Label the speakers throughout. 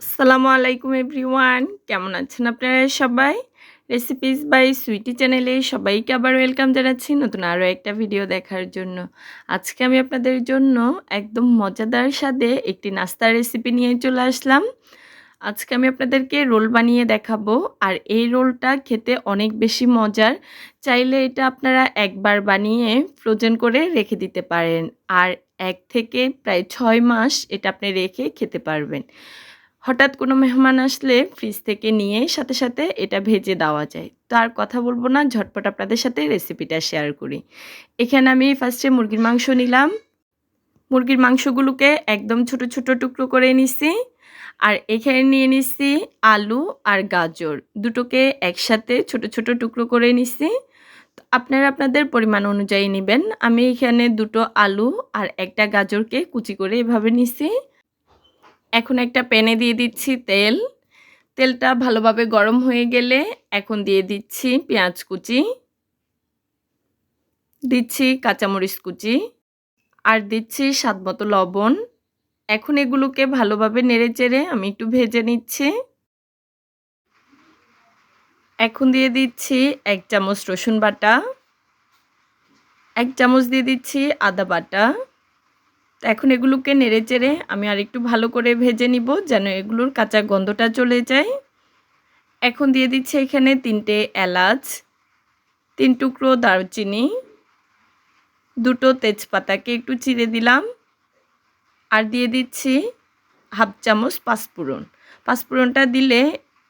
Speaker 1: আসসালামু আলাইকুম এভরিওয়ান। কেমন আছেন আপনারা সবাই? রেসিপিস বাই সুইটি চ্যানেলে সবাইকে আবার ওয়েলকাম জানাচ্ছি নতুন আরও একটা ভিডিও দেখার জন্য। আজকে আমি আপনাদের জন্য একদম মজাদার স্বাদে একটি নাস্তার রেসিপি নিয়ে চলে আসলাম। আজকে আমি আপনাদেরকে রোল বানিয়ে দেখাবো আর এই রোলটা খেতে অনেক বেশি মজার। চাইলে এটা আপনারা একবার বানিয়ে ফ্রোজেন করে রেখে দিতে পারেন। আর এক থেকে প্রায় ছয় মাস এটা আপনি রেখে খেতে পারবেন। হঠাৎ কোনো মেহমান আসলে ফ্রিজ থেকে নিয়ে সাথে সাথে এটা ভেজে দেওয়া যায়। তো আর কথা বলব না, ঝটপট আপনাদের সাথে রেসিপিটা শেয়ার করি। এখানে আমি ফার্স্টে মুরগির মাংস নিলাম। মুরগির মাংসগুলোকে একদম ছোট ছোট টুকরো করে নিছি। আর এখানে নিয়ে নিছি আলু আর গাজর। দুটোকে একসাথে ছোট ছোট টুকরো করে নিছি। আপনারা আপনাদের পরিমাণ অনুযায়ী নেবেন। আমি এখানে দুটো আলু আর একটা গাজরকে কুচি করে এভাবে নিছি। এখন একটা প্যানে দিয়ে দিচ্ছি তেল। তেলটা ভালোভাবে গরম হয়ে গেলে এখন দিয়ে দিচ্ছি পেঁয়াজ কুচি। দিচ্ছি কাঁচামরিচ কুচি আর দিচ্ছি স্বাদ মতো লবণ। এখন এগুলোকে ভালোভাবে নেড়ে চেড়ে আমি একটু ভেজে নিচ্ছি। এখন দিয়ে দিচ্ছি এক চামচ রসুন বাটা। এক চামচ দিয়ে দিচ্ছি আদা বাটা। এখন এগুলোকে নেড়ে চেড়ে আমি আর একটু ভালো করে ভেজে নিব যেন এগুলোর কাঁচা গন্ধটা চলে যায়। এখন দিয়ে দিচ্ছি এখানে তিনটে এলাচ, তিন টুকরো দারচিনি, দুটো তেজপাতাকে একটু চিড়ে দিলাম আর দিয়ে দিচ্ছি হাফ চামচ পাঁচফোড়ন। পাঁচফোড়নটা দিলে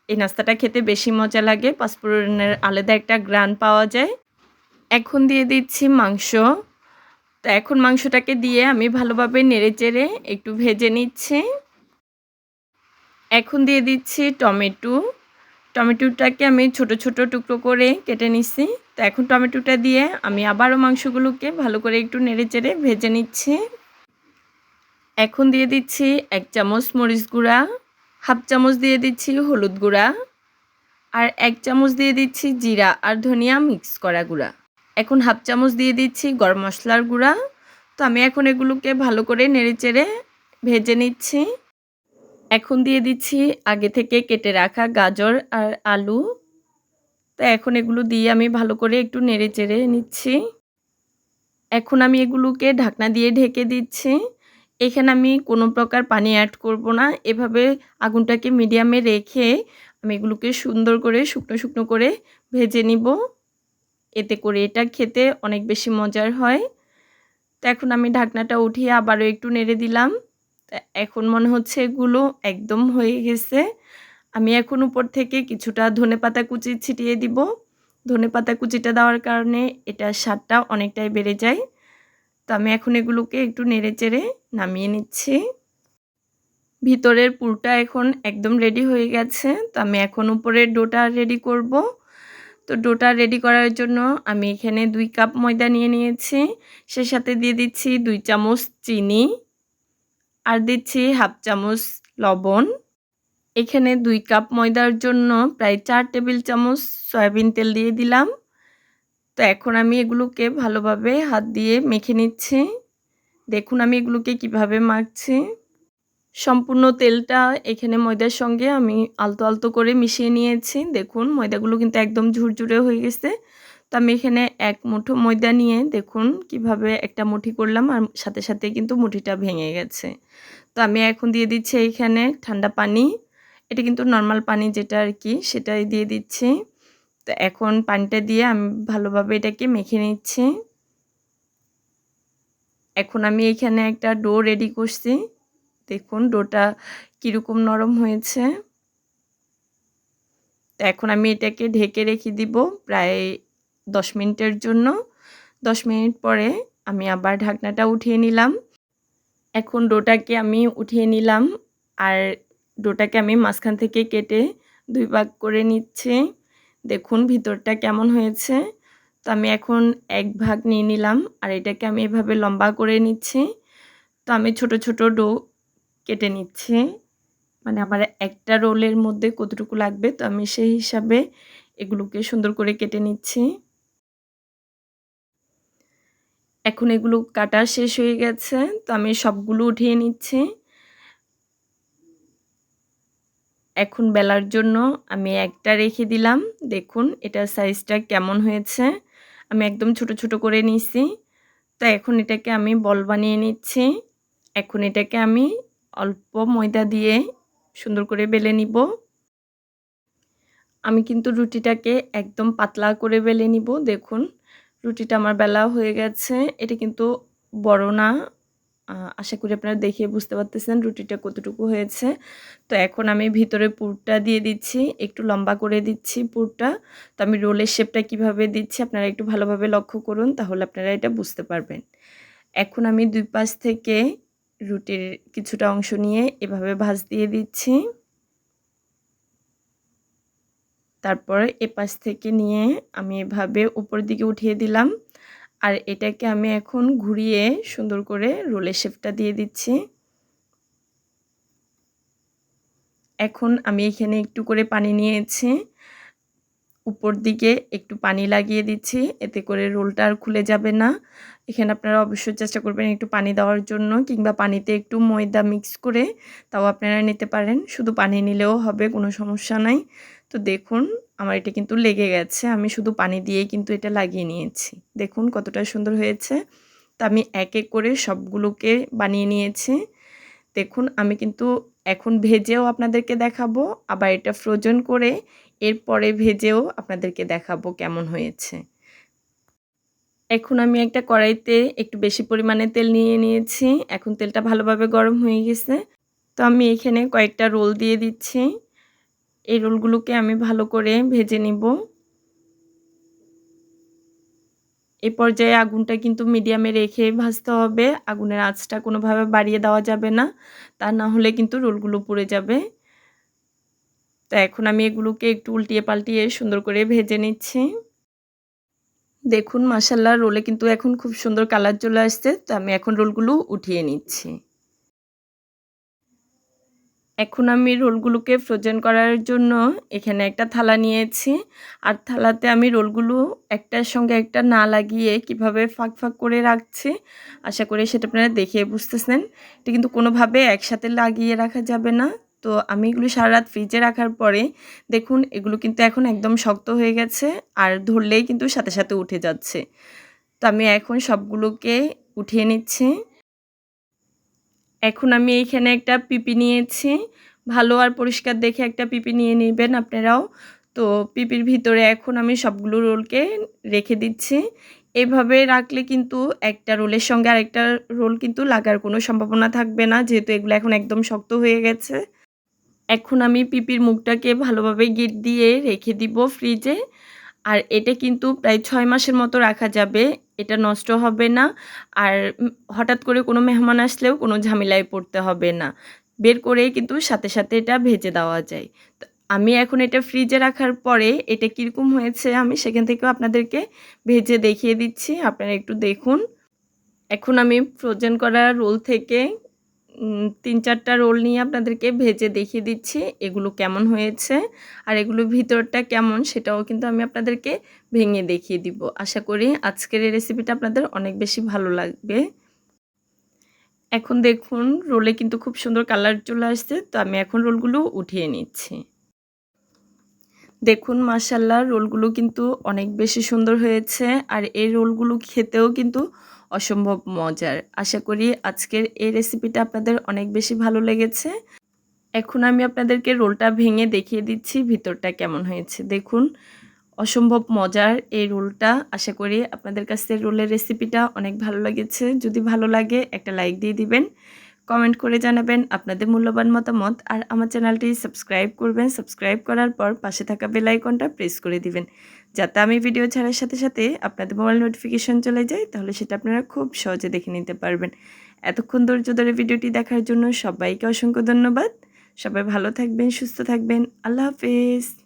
Speaker 1: এই নাস্তাটা খেতে বেশি মজা লাগে, পাঁচফোড়নের আলাদা একটা গ্রান পাওয়া যায়। এখন দিয়ে দিচ্ছি মাংস। তো এখন মাংসটাকে দিয়ে আমি ভালোভাবে নেড়ে চেড়ে একটু ভেজে নিচ্ছি। এখন দিয়ে দিচ্ছি টমেটো। টমেটোটাকে আমি ছোট ছোট টুকরো করে কেটে নিচ্ছি। তো এখন টমেটোটা দিয়ে আমি আবারও মাংসগুলোকে ভালো করে একটু নেড়ে চেড়ে ভেজে নিচ্ছি। এখন দিয়ে দিচ্ছি এক চামচ মরিচ গুঁড়া, হাফ চামচ দিয়ে দিচ্ছি হলুদ গুঁড়া, আর এক চামচ দিয়ে দিচ্ছি জিরা আর ধনিয়া মিক্স করা গুঁড়া। এখন হাফ চামচ দিয়ে দিচ্ছি গরম মশলার গুঁড়া। তো আমি এখন এগুলোকে ভালো করে নেড়ে চেড়ে ভেজে নিচ্ছি। এখন দিয়ে দিচ্ছি আগে থেকে কেটে রাখা গাজর আর আলু। তো এখন এগুলো দিয়ে আমি ভালো করে একটু নেড়ে চেড়ে নিচ্ছি। এখন আমি এগুলোকে ঢাকনা দিয়ে ঢেকে দিচ্ছি। এখানে আমি কোনো প্রকার পানি অ্যাড করব না। এভাবে আগুনটাকে মিডিয়ামে রেখে আমি এগুলোকে সুন্দর করে শুকনো শুকনো করে ভেজে নিব। এতে করে এটা খেতে অনেক বেশি মজার হয়। তো এখন আমি ঢাকনাটা উঠিয়ে আবারও একটু নেড়ে দিলাম। এখন মনে হচ্ছে এগুলো একদম হয়ে গেছে। আমি এখন উপর থেকে কিছুটা ধনে পাতা কুচি ছিটিয়ে দিব। ধনে পাতা কুচিটা দেওয়ার কারণে এটার স্বাদটা অনেকটাই বেড়ে যায়। তো আমি এখন এগুলোকে একটু নেড়ে চেড়ে নামিয়ে নিচ্ছি। ভিতরের পুরটা এখন একদম রেডি হয়ে গেছে। তো আমি এখন উপরের ডোটা রেডি করব। তো ডোটা রেডি করার জন্য আমি এখানে দুই কাপ ময়দা নিয়ে নিয়েছি। সে সাথে দিয়ে দিচ্ছি দুই চামচ চিনি আর দিচ্ছি হাফ চামচ লবণ। এখানে দুই কাপ ময়দার জন্য প্রায় চার টেবিল চামচ সয়াবিন তেল দিয়ে দিলাম। তো এখন আমি এগুলোকে ভালোভাবে হাত দিয়ে মেখে নিচ্ছি। দেখুন আমি এগুলোকে কীভাবে মাখছি। সম্পূর্ণ তেলটা এখানে ময়দার সঙ্গে আমি আলতো আলতো করে মিশিয়ে নিয়েছি। দেখুন, ময়দাগুলো কিন্তু একদম ঝুরঝুরে হয়ে গেছে। তো আমি এখানে এক মুঠো ময়দা নিয়ে দেখুন কীভাবে একটা মুঠি করলাম আর সাথে সাথে কিন্তু মুঠিটা ভেঙে গেছে। তো আমি এখন দিয়ে দিচ্ছি এইখানে ঠান্ডা পানি। এটা কিন্তু নর্মাল পানি যেটা আর কি, সেটাই দিয়ে দিচ্ছি। তো এখন পানিটা দিয়ে আমি ভালোভাবে এটাকে মেখে নিচ্ছি। এখন আমি এখানে একটা ডো রেডি করছি। দেখুন, ডোটা কীরকম নরম হয়েছে। তো এখন আমি এটাকে ঢেকে রেখে দিব প্রায় দশ মিনিটের জন্য। দশ মিনিট পরে আমি আবার ঢাকনাটা উঠিয়ে নিলাম। এখন ডোটাকে আমি উঠিয়ে নিলাম আর ডোটাকে আমি মাঝখান থেকে কেটে দুই ভাগ করে নিচ্ছি। দেখুন ভিতরটা কেমন হয়েছে। তো আমি এখন এক ভাগ নিয়ে নিলাম আর এটাকে আমি এভাবে লম্বা করে নিচ্ছি। তো আমি ছোট ছোট ডো কেটে নিচ্ছি। মানে আমার একটা রোলের মধ্যে কতটুকু লাগবে, তো আমি সেই হিসাবে এগুলোকে সুন্দর করে কেটে নিচ্ছি। এখন এগুলো কাটা শেষ হয়ে গেছে, তো আমি সবগুলো উঠিয়ে নিচ্ছি। এখন বেলার জন্য আমি একটা রেখে দিলাম। দেখুন, এটার সাইজটা কেমন হয়েছে। আমি একদম ছোট ছোট করে নিয়েছি তো এখন এটাকে আমি বল বানিয়ে নিচ্ছি। এখন এটাকে আমি অল্প ময়দা দিয়ে সুন্দর করে বেলে নিব। আমি কিন্তু রুটিটাকে একদম পাতলা করে বেলে নিব। দেখুন, রুটিটা আমার বেলা হয়ে গেছে। এটা কিন্তু বড় না। আশা করি আপনারা দেখে বুঝতে পারতেছেন রুটিটা কতটুকু হয়েছে। তো এখন আমি ভিতরে পুরটা দিয়ে দিচ্ছি। একটু লম্বা করে দিচ্ছি পুরটা। তো আমি রোলের শেপটা কীভাবে দিচ্ছি আপনারা একটু ভালোভাবে লক্ষ্য করুন, তাহলে আপনারা এটা বুঝতে পারবেন। এখন আমি দুই পাশ থেকে রুটির কিছুটা অংশ নিয়ে এভাবে ভাজ দিয়ে দিচ্ছি। তারপর এপাশ থেকে নিয়ে আমি এভাবে উপর দিকে উঠিয়ে দিলাম। আর এটাকে আমি এখন ঘুরিয়ে সুন্দর করে রোলের শেপটা দিয়ে দিচ্ছি। এখন আমি এখানে একটু করে পানি নিয়েছি। উপর দিকে একটু পানি লাগিয়ে দিচ্ছি। এতে করে রোলটা আর খুলে যাবে না। এখানে আপনারা অবশ্যই চেষ্টা করবেন একটু পানি দেওয়ার জন্য কিংবা পানিতে একটু ময়দা মিক্স করে তাও আপনারা নিতে পারেন। শুধু পানি নিলেও হবে, কোনো সমস্যা নাই। তো দেখুন, আমার এটা কিন্তু লেগে গেছে। আমি শুধু পানি দিয়েই কিন্তু এটা লাগিয়ে নিয়েছি। দেখুন কতটা সুন্দর হয়েছে। তা আমি এক এক করে সবগুলোকে বানিয়ে নিয়েছি। দেখুন, আমি কিন্তু এখন ভেজেও আপনাদেরকে দেখাবো। আবার এটা ফ্রোজেন করে এরপরে ভেজেও আপনাদেরকে দেখাবো কেমন হয়েছে। এখন আমি একটা কড়াইতে একটু বেশি পরিমাণে তেল নিয়ে নিয়েছি। এখন তেলটা ভালোভাবে গরম হয়ে গেছে। তো আমি এখানে কয়েকটা রোল দিয়ে দিচ্ছি। এই রোলগুলোকে আমি ভালো করে ভেজে নিব। এই পর্যায়ে আগুনটা কিন্তু মিডিয়ামে রেখে ভাজতে হবে। আগুনের আঁচটা কোনোভাবে বাড়িয়ে দেওয়া যাবে না। তা না হলে কিন্তু রোলগুলো পুড়ে যাবে। তো এখন আমি এগুলোকে একটু উল্টিয়ে পাল্টিয়ে সুন্দর করে ভেজে নিচ্ছি। দেখুন মাসাল্লাহ রোলে কিন্তু এখন খুব সুন্দর কালার চলে আসছে, তো আমি এখন রোলগুলো উঠিয়ে নিচ্ছি। এখন আমি রোলগুলোকে ফ্রোজেন করার জন্য এখানে একটা থালা নিয়েছি। আর থালাতে আমি রোলগুলো একটার সঙ্গে একটা না লাগিয়ে কীভাবে ফাঁক ফাঁক করে রাখছি, আশা করি সেটা আপনারা দেখে বুঝতেছেন। এটা কিন্তু কোনোভাবে একসাথে লাগিয়ে রাখা যাবে না। তো আমি এগুলো সারা রাত ফ্রিজে রাখার পরে দেখুন এগুলো কিন্তু এখন একদম শক্ত হয়ে গেছে আর ধরলেই কিন্তু সাথে সাথে উঠে যাচ্ছে। তো আমি এখন সবগুলোকে উঠিয়ে নিচ্ছি। এখন আমি এইখানে একটা পিপি নিয়েছি। ভালো আর পরিষ্কার দেখে একটা পিপি নিয়ে নেবেন আপনারাও। তো পিপির ভিতরে এখন আমি সবগুলো রোলকে রেখে দিচ্ছি। এভাবে রাখলে কিন্তু একটা রোলের সঙ্গে আরেকটা রোল কিন্তু লাগার কোনো সম্ভাবনা থাকবে না, যেহেতু এগুলো এখন একদম শক্ত হয়ে গেছে। এখন আমি পিপির মুখটাকে ভালোভাবে গিট দিয়ে রেখে দিব ফ্রিজে। আর এটা কিন্তু প্রায় ছয় মাসের মতো রাখা যাবে। এটা নষ্ট হবে না। আর হঠাৎ করে কোনো মেহমান আসলেও কোনো ঝামেলায় পড়তে হবে না। বের করে কিন্তু সাথে সাথে এটা ভেজে দেওয়া যায়। আমি এখন এটা ফ্রিজে রাখার পরে এটা কীরকম হয়েছে আমি সেখান থেকেও আপনাদেরকে ভেজে দেখিয়ে দিচ্ছি। আপনারা একটু দেখুন। এখন আমি ফ্রোজেন করা রোল থেকে তিন চারটা রোল নিয়ে আপনাদেরকে ভেজে দেখিয়ে দিচ্ছি এগুলো কেমন হয়েছে আর এগুলোর ভিতরটা কেমন সেটাও কিন্তু আমি আপনাদেরকে ভেঙে দেখিয়ে দিব। আশা করি আজকের এই রেসিপিটা আপনাদের অনেক বেশি ভালো লাগবে। এখন দেখুন, রোলে কিন্তু খুব সুন্দর কালার চলে আসছে, তো আমি এখন রোলগুলো উঠিয়ে নিচ্ছি। দেখুন মাসাল্লাহ রোলগুলো কিন্তু অনেক বেশি সুন্দর হয়েছে আর এই রোলগুলো খেতেও কিন্তু অসম্ভব মজার। আশা করি আজকের এই রেসিপিটা আপনাদের অনেক বেশি ভালো লেগেছে। এখন আমি আপনাদেরকে রোলটা ভেঙে দেখিয়ে দিচ্ছি ভিতরটা কেমন হয়েছে। দেখুন, অসম্ভব মজার এই রোলটা আশা করি আপনাদের কাছে রোলের রেসিপিটা অনেক ভালো লেগেছে। যদি ভালো লাগে একটা লাইক দিয়ে দিবেন। কমেন্ট করে জানাবেন আপনাদের মূল্যবান মতামত আর আমার চ্যানেলটি সাবস্ক্রাইব করবেন। সাবস্ক্রাইব করার পর পাশে থাকা বেল আইকনটা প্রেস করে দিবেন। যাতে আমি ভিডিও ছাড়ার সাথে সাথে আপনাদের মোবাইল নোটিফিকেশন চলে যায়, তাহলে সেটা আপনারা খুব সহজে দেখে নিতে পারবেন। এতক্ষণ ধৈর্য ধরে ভিডিওটি দেখার জন্য সবাইকে অসংখ্য ধন্যবাদ। সবাই ভালো থাকবেন, সুস্থ থাকবেন। আল্লাহ হাফেজ।